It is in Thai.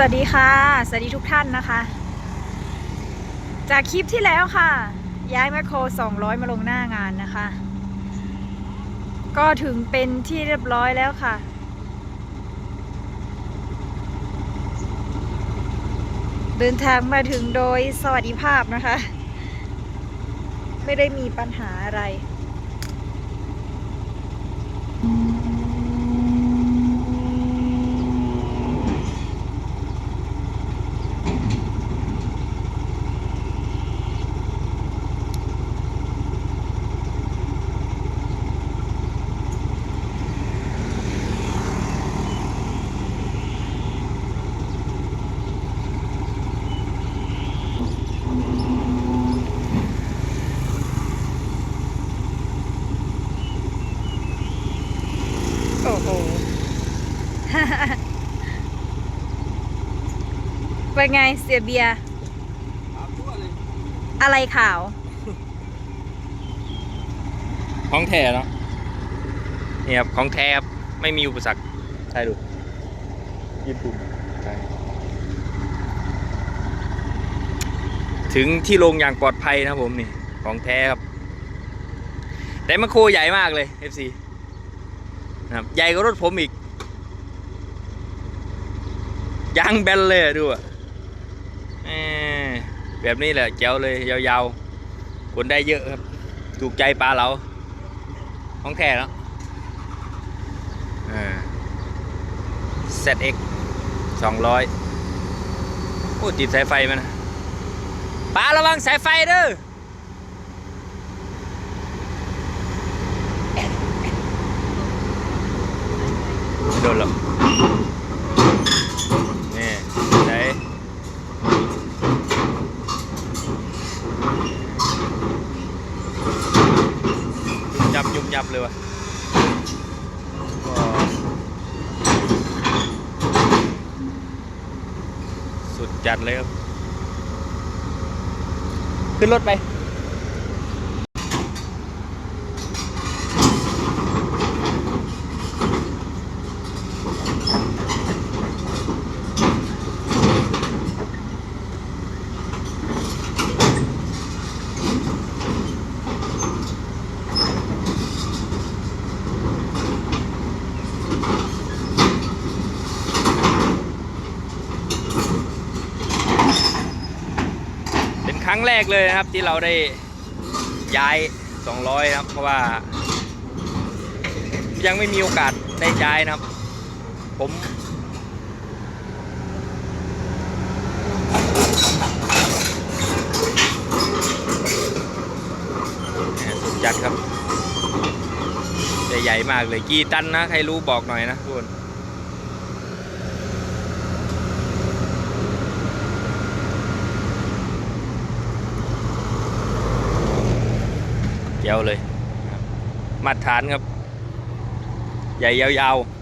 สวัสดีค่ะ สวัสดีทุกท่านนะคะ จากคลิปที่แล้วค่ะ ย้ายแมคโคร 200 มาลงหน้างานนะคะ ก็ถึงเป็นที่เรียบร้อยแล้วค่ะ เดินทางมาถึงโดยสวัสดิภาพนะคะ ไม่ได้มีปัญหาอะไร โอ้โห เป็นไงเสียเบียร์อะไรขาว ของแท้เนาะนี่ครับของแท้ครับไม่มีอุปสรรคใช่ดูญี่ปุ่นใช่ถึงที่ลงอย่างปลอดภัยนะครับผมนี่ของแท้ครับ แต่มันโคใหญ่มากเลย FC นะครับใหญ่กว่ารถผมอีกยางแบนเลยดูอะ แบบนี้แหละเจ๋วเลยยาวๆคนได้เยอะครับ ถูกใจปลาเราของแท้แล้วอ่า ZX สองร้อยโอ้ติดสายไฟมันนะปลาระวังสายไฟเด้อโดนหรอกนี่ไหนยุ่ม ยับยุ่มยับเลยวะสุดจัดเลยครับ ขึ้นรถไป ครั้งแรกเลยนะครับที่เราได้ย้าย 200 นะครับ เพราะว่า ยังไม่มีโอกาสได้ย้ายนะครับ ผมสุดจัดครับ ใหญ่ๆมากเลยกี่ตันนะ ใครรู้บอกหน่อยนะทุกคน เจียวเลยนะครับมาตรฐานครับ ใหญ่ยาวๆ